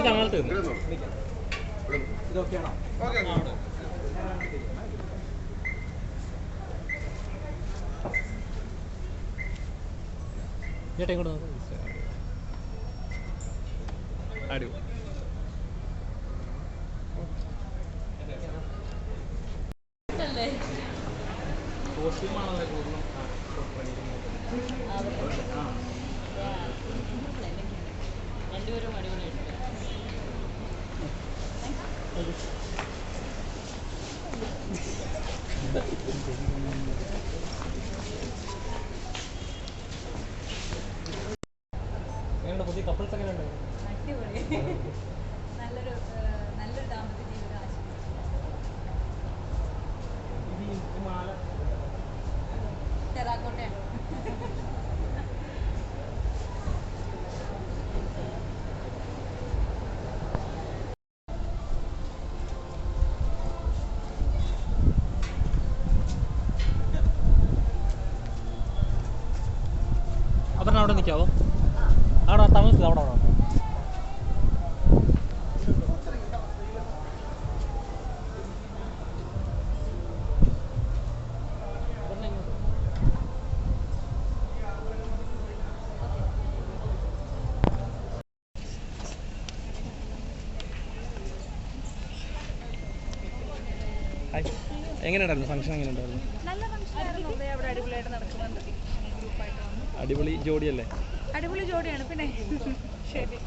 ഇത് ഞങ്ങൾ തീർന്നു ഇതൊക്കെയാണോ ചേട്ടാ ഇങ്ങോട്ട്. അടിപൊളി. കോസ്റ്റ്യൂമാണല്ലേ കൂടുതലും രണ്ടുപേരും എങ്ങനെയുണ്ട് പുതിയ കപ്പിൾസ് എങ്ങനെയുണ്ട് അടിപൊളി. അവിടെ നിൽക്കാവോ? അവിടെ താമസിച്ചത് അവിടെ അവിടെ എങ്ങനെ എങ്ങനെയുണ്ടായിരുന്നു? ഫംഗ്ഷൻ എങ്ങനെയുണ്ടായിരുന്നു? നല്ല ഫംഗ്ഷൻ ആയിരുന്നു. അവിടെ അടിപൊളിയായിട്ട് നടക്കുന്നുണ്ട്. ഗ്രൂപ്പായിട്ട് അടിപൊളി ജോഡിയല്ലേ? അടിപൊളി ജോഡിയാണ് പിന്നെ ശരി.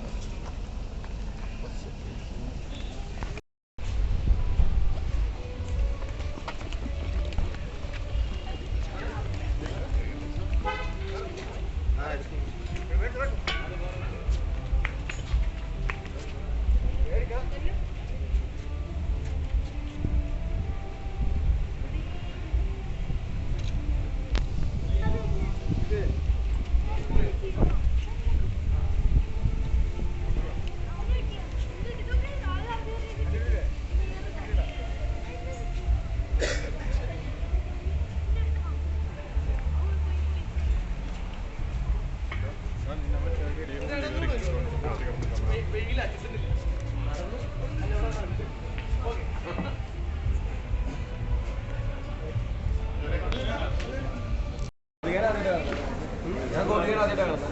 ഞാൻ കോട്ടിയാണ് ആദ്യമായിട്ടാണ്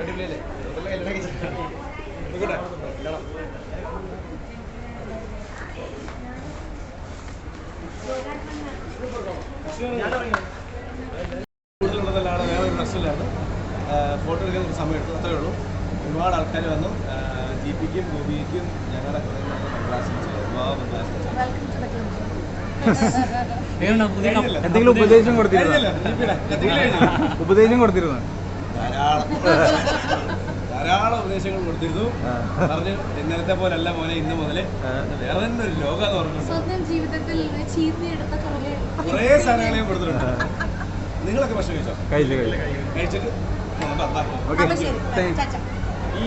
അടിപൊളിയല്ലേ. നോക്കട്ടെ കാണാം കൂടുതലുള്ളതല്ലാണ് വേറെ ഒരു പ്രശ്നമില്ലായിരുന്നു. ഫോട്ടോ എടുക്കാൻ ഒരു സമയം എടുത്തു അത്രയേ ഉള്ളൂ. ഒരുപാട് ആൾക്കാർ വന്നു. ജി പിക്കും ഗോപിക്കും ഞങ്ങളുടെ എന്തെങ്കിലും ഉപദേശം കൊടുത്തിരുന്നു? ഉപദേശം കൊടുത്തിരുന്നു? ധാരാളം. ധാരാളം ഉപദേശങ്ങൾ കൊടുത്തിരുന്നു. പറഞ്ഞു ഇന്നലത്തെ പോലല്ല മോനെ ഇന്ന് മുതൽ. വേറെ തന്നെ ഒരു ലോകം സ്വന്തം ജീവിതത്തിൽ കുറേ ഞാൻ കൊടുത്തിട്ടുണ്ട്. നിങ്ങളൊക്കെ ഭക്ഷണം കഴിച്ചോ? കഴിച്ചു കഴിച്ചു കഴിച്ചിട്ട്? ഈ